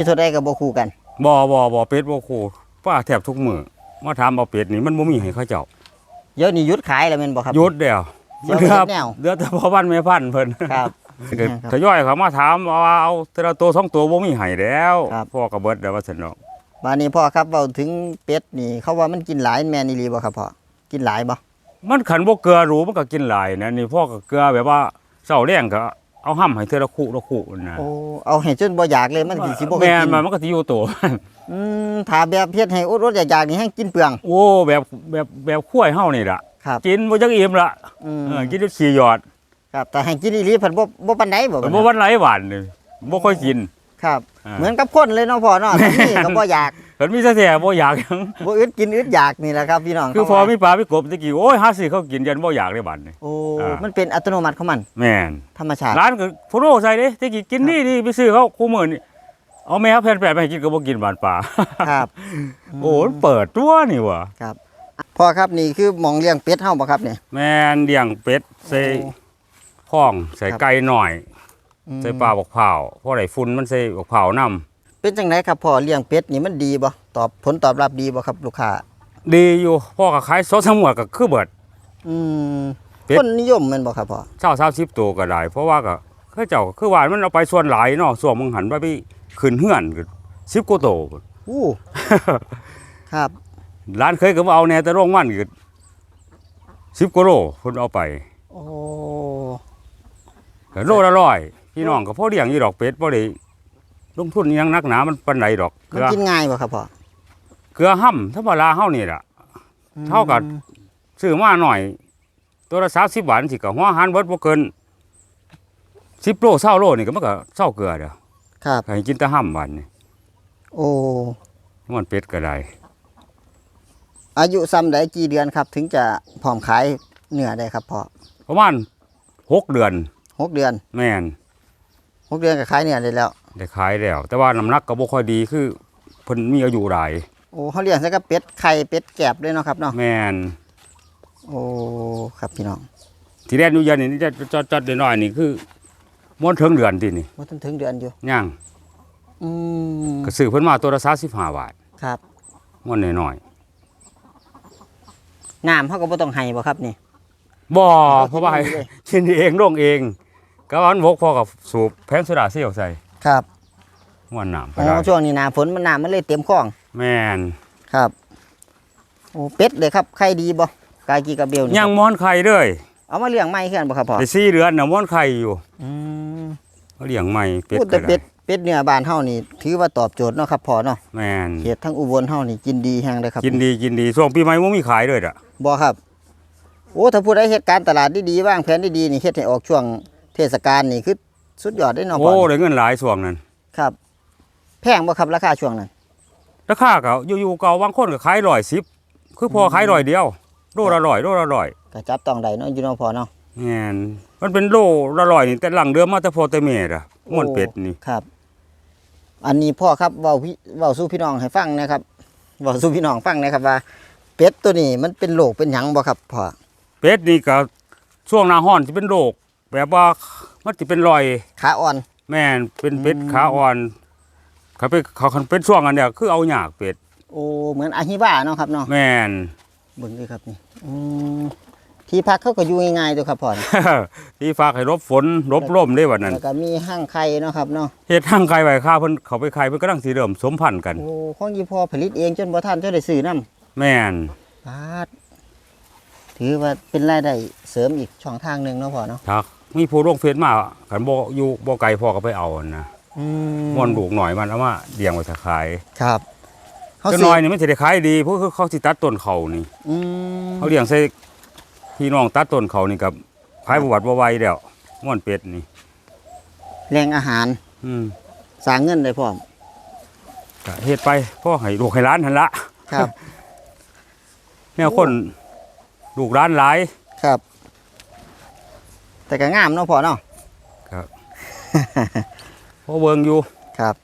มีเท่าใดก็บ่คู่กันบ่บ่บ่เป็ดบ่คู่ป้าแทบทุกมื้อมาถามเอาเป็ดนี่มันบ่มีให้เขาเจ้าเดี๋ยวนี้หยุดขายแล้วแม่นบ่ครับหยุดแล้วเดี๋ยวไปเฮ็ดแนวเหลือแต่พ่อพันธุ์แม่พันธุ์เพิ่นครับก็ครับทยอยเขามาถามว่าเอาแต่ละตัวสองตัวบ่มีให้แล้วครับพ่อก็เบิดแล้วว่าซั่นเนาะบาดนี้พ่อครับเว้าถึงเป็ดนี่ เขาว่ามันกินหลายแม่นอีหลีบ่ครับพ่อกินหลายบ่มันขันบ่เกลือหรูมันก็กินหลายนะนี่พ่อก็เกลือแบบว่าเช้าแรงก็ เอาห้ำให้เทื่อละคู่ละคู่นะโอ้เอาให้จนบ่อยากเลยมันสิสิบ่เคยแม่นกินมันมันก็สิอยู่ตัวอืมถ้าแบบเฮ็ดให้อดๆอยากๆนี่แฮงกินเปลือง โอ้แบบแบบแบบข้วยเฮานี่ล่ะครับกินบ่จักอิ่มละอืมเออกินได้สี่หยอด ครับแต่ให้กินอีหลีเพิ่นบ่บ่ปานใดบ่แต่บ่วันไหลหวานนี่บ่ค่อยกินครับอ่าเหมือนกับคนเลยเนาะพ่อเนาะแต่นี่ก็บ่อยาก เพิ่นมีแต่แท้บ่อยากหยังบ่อึดกินอึดอยากนี่แหละครับพี่น้องคือพอเขาว่ามีปลามีกบตะกี้โอ้ยหาสิเขากินยันบ่อยากได้บัดนี่โอ้อ่ามัมันเป็นอัตโนมัติของมัน แม่นธรรมชาติร้านก็โฟโรใส่เด้ตะกี้กินนี่นี่ไปซื้อเขาคู่มื้อนี่เอาแม่แผ่นแปะไปให้กินก็บ่กินบานปลาครับ โอ้มันเปิดตัวนี่ว่ะครับพ่อครับนี่คือหมองเลี้ยงเป็ดเฮาบ่ครับเนี่ยแม่นเลี้ยงเป็ดใส่โอ้ข้องใส่ครับไก่หน่อยอืมใส่ปลาบักเผาเพราะได้ฝุ่นมันใส่บักเผานํ เป็นจังไดครับพ่อเลี้ยงเป็ดนี่มันดีบ่ตอบผลตอบรับดีบ่ครับลูกค้าดีอยู่พ่อก็ขายสดทั้งหมดก็คือเบิด อืมเป็ด คนนิยมแม่นบ่ครับพ่อเช่าเช่าสิบตัวก็ได้ เพราะว่าก็เขาเจ้าคือว่ามันเอาไปส่วนหลายเนาะส่วนมึงหันไปไปขึ้นเฮือนก็สิบกว่าตัวอู้ครับ ร้านเคยก็มาเอาแหน่แต่โรงมันก็สิบกว่าโลเพิ่นเอาไปโอ้ก็โลละร้อยพี่น้องก็พอเลี้ยงอยู่ดอกเป็ดบ่ได้ ลงทุนอิหยังนักหนามันปานใดดอกเกมันลือกินง่ายบ่ครับพ่อเกลือห่ำธรรมดาเฮานี่ล่ะ เท่ากับอืมซื้อมาหน่อย ตัวละ30บาทสิก็หัวหันเบิดบ่เกิน10โล20โลนี่ก็มันก็เซาเกลือเด้อครับให้กินแต่ห่ำบัดนี่โอ้ มันเป็ดก็ได้อายุซ้ำใดกี่เดือนครับ ถึงจะพร้อมขายเนื้อได้ครับพ่อประมาณหกเดือน หกเดือนแม่นหกเดือนก็ขายเนื้อได้แล้ว ได้ขายแล้ว แต่ว่าน้ำหนักก็บ่ค่อยดีคือเพิ่นมีอายุหลายโอ้เขาเลี้ยงใส่กับเป็ดไข่เป็ดแกบด้วยเนาะครับเนาะแม่นโอ้ครับพี่น้องที่แรกอยู่ยันนี่จะจะจะได้น้อยนี่คือม้วนถึงเดือนที่นี่ว่าถึงถึงเดือนอยู่ย่างอืมก็ซื้อเพิ่นมาตัวละ35บาทครับม้วนน้อยน้ำเขาก็บ่ต้องให้บ่ครับนี่ๆบ่เพราะว่าอกินเลยกินเองลงเองก็วันบกพอกับสูบแพงโซดาเซลใส่ ครับม้วนน้ำก็อ๋ได้อช่วงนี้หน้าฝนมันน้ำมันเลยเต็มคลองแม่นครับโอ้เป็ดเลยครับไข่ดีบ่กายกีกระเบลนี่ยังครับม้วนไข่เลยเอามาเลี้ยงใหม่เพื่อนบ่ครับพ่อได้4เดือนน่ะม้วนไข่อยู่อืมเขาเลี้ยงใหม่เป็ดพูดก็แต่เป็ได้ดเป็ดเนื้อบ้านเฮานี่ ถือว่าตอบโจทย์เนาะครับพ่อเนาะแม่นเขตทั้งอุบลเฮานี่กินดีแฮงเลยครับกินดีกินดีช่วงปีใหม่บ่มีขายเลยอะบ่ครับ โอ้ถ้าผู้ใดเฮ็ดการตลาดดีๆวางแผนดีๆนี่เฮ็ดให้ออกช่วงเทศกาลนี่คือ สุดยอดได้เนาะพ่โอ้อได้เงินหลายช่วงนั้นครับ แพงบ่ครับราคาช่วงนั้นราคาก็อยู่ๆเก่าบางคนก็ขายร้อยสิบคือพอขายร้อยเดียวโลละร้อยโลละร้อยก็จับต้องได้เนาะอยู่เนาะพ่อเนาะแม่นมันเป็นโลละร้อยนี่แต่หลังเดือมาแต่พอแต่เมดอะม่วนเป็ดนี่ครับ อันนี้พ่อครับเว้าพี่เว้าสู่พี่น้องให้ฟังนะครับเว้าสู่พี่น้องฟังนะครับว่า เป็ดตัวนี้มันเป็นโรคเป็นหยังบ่ครับพ่อเป็ดนี่ก็ช่วงหน้าร้อนสิเป็นโรคแบบว่า มันสิเป็นรอยขาอ่อน แม่นเป็นเป็ดอืมขาอ่อนเขาเป็นเขาคันเป็นช่วงอันเนี้ยคือเอาหยากเป็ดโอ้เหมือนอาฮิบาเนาะครับเนาะแม่นเบิ่งด้วยครับนี่อืมที่พักเขาก็อยู่ง่ายๆตัวครับพ่อนี่ที่ฝากให้รบฝนรบลมได้วันนั้นแล้วก็มีห้างไข่เนาะครับเนาะเฮ็ดทางไกลไว้ค่าเพิ่นเขาไปไข่เพิ่นกำลังสิเริ่มสมพันธุ์กันโอ้ของยี่พ่อผลิตเองจนบ่ทันเจ้าได้ซื้อนำแม่นบาดถือว่าเป็นรายได้เสริมอีกช่องทางหนึงเนาะพ่อเนาะทัก มีผู้ลงเฟซมาขันบ่อยู่บ่ไกลพ่อก็ไปเอานะอืม่วนลูกหน่อยมันเอามาเลี้ยงไว้ถ้าขายครับเขาเจ้าสิน้อยนี่มันสิได้ขายดีเพราะคือเขาสิตัดต้นเขานี่ อืมเขาเลี้ยงใส่พี่น้องตัดต้นเขานี่กับขายประวัติบ่ไหวแล้วม่วนเป็ดนี่แหล่งอาหารอืมสร้างเงินได้พร้อมก็เฮ็ดไปพ่อให้ลูกให้หล้านหั่นละครับ แนวคนลูกร้านหลาย ครับ แต่ก็งามเนาะพ่อเนาะเพราะเบิ่งอยู่ครับ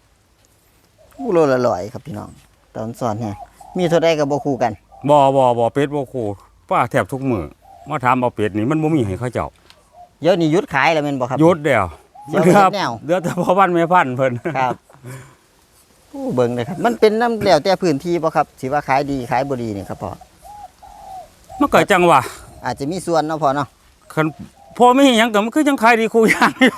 อู้โลละร้อยครับพี่น้อง ตอนสอนเนี่ยมีเท่าใดก็บ่คู่กันบ่บ่บ่เป็ดบ่คู่ป้าแทบทุกมื้อมาถามเอาเป็ดนี่มันบ่มีให้เขาเจ้าเดี๋ยวนี้หยุดขายแล้วแม่นบ่ครับหยุดแล้วเดี๋ยวไปเฮ็ดแนวเหลือแต่พ่อพันธุ์แม่พันธุ์เพิ่นครับอ้เบิ่งเลยครับ มันเป็นน้ำแล้วแต่พื้นที่บ่ครับสิว่าขายดีขายบ่ดีนี่ครับพ่อมันก็จังว่าอาจจะมีส่วนเนาะพ่อเนาะคัน พอไม่เห็นหยังก็มันคือจังขายดีคู่อย่างอยู่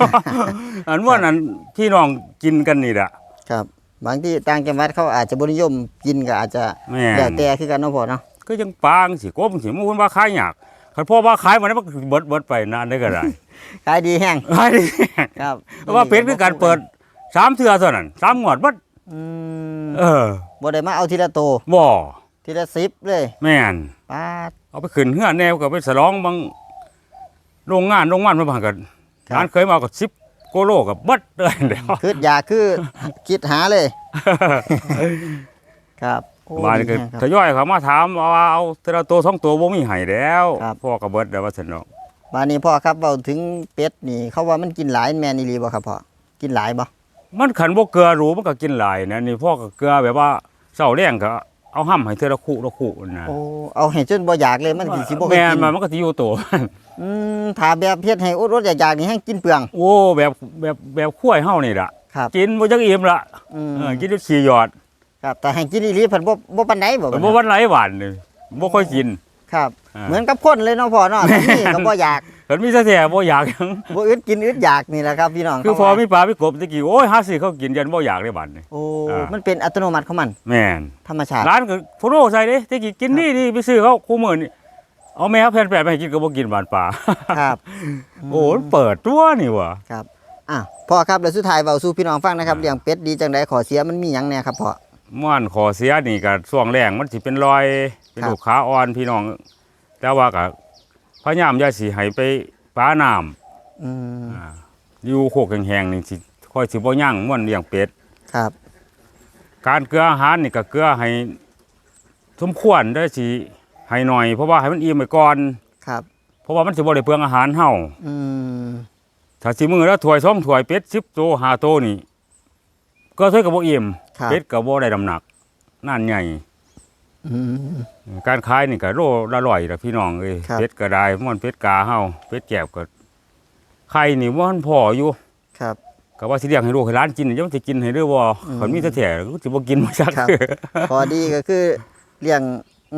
อันว่านั้นพี่น้องกินกันนี่แหละ ครับ บางที่ต่างจังหวัดเขาอาจจะบ่นิยมกินก็อาจจะแม่แล้วนแต่คือกันเนาะพ่อเนาะก็ยังปางสิกบสิมูนว่าขายยากคันพ่อว่าขายมันมันก็เบิดเบิดไปนานได้ก็ได้ ขายดีแห้งขายดีครับเพราะว่าเป็ดคือการเปิดสามเทื่อเท่านั้นสามงวดบัดอืมเออบ่ได้มาเอาทีละโตบ่ทีละ10เลยแม่น ปาดเอาไปขึ้นเฮือนแนวก็ไปฉลองบาง โรงงานโรงงานมาบางกันร้านเคยมาก็10โกโลกับเบิดเลยเดียวคืออยากคือ คิดหาเลยครับโอ้มานี่ก็ดีแฮงครับ ทยอยเขามาถามว่าเอาแต่ละตัวสองตัวบ่มีให้แล้วครับ พ่อก็เบิดแล้วว่าซั่นเนาะบานนี้พ่อครับเว้าถึงเป็ดนี่ เขาว่ามันกินหลายแม่นอีหลีบ่ครับพ่อกินหลายบ่มันขันบ่เกลือรู้มันก็กินหลายนะนี่พ่อก็เกลือแบบว่าเช้าแรงก็เอาห้ำให้เทอละคู่ละคู่นะโอ้เอาให้จนบ่อยากเลยมันสิสิบ่เคยแม่นกินมันมันก็สิอยู่ตัว อืมถ้าแบบเฮ็ดให้อดรดอยากๆนี่แห้งกินเปลือง โอ้แบบแบบแบบขั้วยเฮานี่ล่ะครับ กินบ่จักอิ่มละอืมเออกินด้วยขี้หยอดครับแต่ให้กินอีหลีเพิ่นบ่บ่ปานใดบ่แต่บ่วันไหลหวานนี่บ่ค่อยกิน ครับ อ่า เหมือนกับคนเลยเนาะพ่อเนาะแต่นี่ก็บ่อยากเพิ่นมีแต่แท้บ่อยากหยังบ่อึดกินอึดอยากนี่แหละครับพี่น้องคือพอเขาว่ามีปลามีกบตะกี้โอ้ยหาสิเขากินยันบ่อยากได้บัดนี่ โอ้อ่ามั มันเป็นอัตโนมัติของมัน แม่นธรรมชาติ ร้านก็โฟโรใส่เด้ตะกี้กินนี่นี่ไปซื้อเขาคู่มื้อนี่ เอาแม่เอาแผ่นแปะไปให้กินก็บ่กินบานปลาครับ โอ้มันเปิดตัวนี่ว่ะครับอะพ่อครับแล้วสุดท้ายเว้าสู่พี่น้องฟังนะครับอ่าเลี้ยงเป็ดดีจังไดขอเสียมันมีหยังแหน่ครับพ่อ ม่วนขอเสียนี่ก็ช่วงแรงมันสิเป็นรอย เป็นครับ ลูกขาอ่อนพี่น้อง แต่ว่าก็พยายามอย่าสิให้ไปป้าน้ำอืมอ่าอยู่โคกแห้งๆนี่สิค่อยสิบ่ย่างม่วนเลี้ยงเป็ด ครับการเกลืออาหารนี่ก็เกลือให้สมควรได้สิ ให้หน่อยเพราะว่าให้มันอิ่มไปก่อน ครับ เพราะว่ามันสิบ่ได้เปลืองอาหารเฮาอืมถ้าสิมื้อละถ้วยสองถ้วยเป็ด10โต5โตนี่ ก็ถ้วยก็บ่อิ่มครับเป็ดก็บ่ได้น้ำหนักนั่นใหญ่อืมการขายนี่ก็โลละร้อยละพี่น้องเอ้ยครับเป็ดก็ได้ม่อนเป็ดกาเฮาเป็ดแก้วก็ไข่นี่ว่ามันพออยู่ ครับก็ว่าสิเลี้ยงให้ลูกให้หลานกินนี่จะมันสิกินให้เด้อบ่อืมคันมีแต่แท้ๆก็สิบ่กินมาซักครับพอดีก็คือเลี้ยง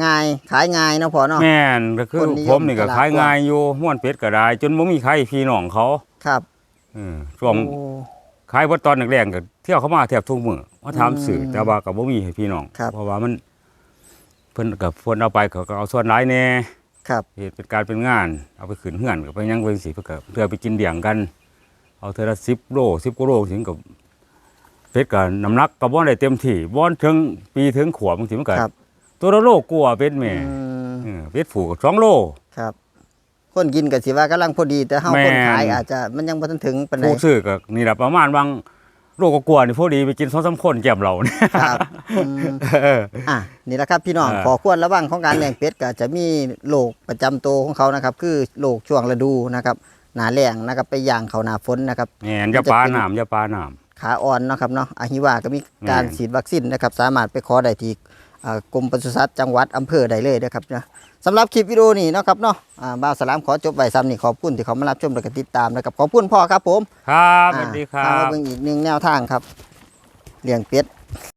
ง่ายขายง่ายเนาะพ่อเนาะ แม่นก็คือคนนิยมผมนี่ก็ตลาด ขายง่ายอยู่ม่วนเป็ดก็ได้ จนบ่มีใครพี่น้องเขาครับเออช่วงโอ้ ขายบ่ตอนแรกๆก็เที่ยวเข้ามาแทบทุกมื้อมาถามสื่ออืมแต่ว่าก็บ่มีให้พี่น้อง ครับ เพราะว่ามันเพิ่นก็เพิ่นเอาไปเขาก็เอาส่วนหลายแน่ ครับเหตุเป็นการเป็นงาน เอาไปขึ้นเฮือนกับไปยังเป็นสีเพื่อกับเพื่อไปกินเดี่ยงกัน เอาเทอละสิบโลสิบกว่าโลถึงกับเป็ดกับน้ำหนักกับว่อนได้เต็มที่ว่อนถึงปีถึงขวบบางทีมันก็ครับ ตัวละโลกลัวาเป็ดแม่อืมเออเป็ดผูกสองโล ครับ คนกินก็สิว่ากำลังพอดีแต่เฮาแม่น คนขายอาจจะมันยังบ่ทันถึงปานใด ผู้ซื้อก็นี่แหละประมาณบางโลกกลัวานี่พอดีไปกินสองสามคนแจ่มเราเนี่ยครับอืม เออ อะนี่แหละครับพี่น้องเออขอควรระวังของการเลี้ยงเป็ดก็จะมีโรคประจำตัวของเขานะครับ คือโรคช่วงฤดูนะครับหนาแล้งนะครับไปย่างเขาหนาฝนนะครับ แม่นอย่าปลาน้ำอย่าปลาน้ขาอ่อนเนาะครับเนาะอาฮิวาก็มีการแม่นฉีดวัคซีนนะครับ สามารถไปขอได้ที่อ่า กรมปศุสัตว์จังหวัดอำเภอได้เลยนะครับนะสำหรับคลิปวิดีโอนี้เนาะครับเนาะอ่าบ่าวสลามขอจบไว้ซ้ำนี่ขอบคุณที่เขามารับชมและก็ติดตามนะครับขอบคุณพ่อครับผมำครับสอ่าวัสดีครัพามาบเบิ่งอีกหนึ่งแนวทางครับเลี้ยงเป็ด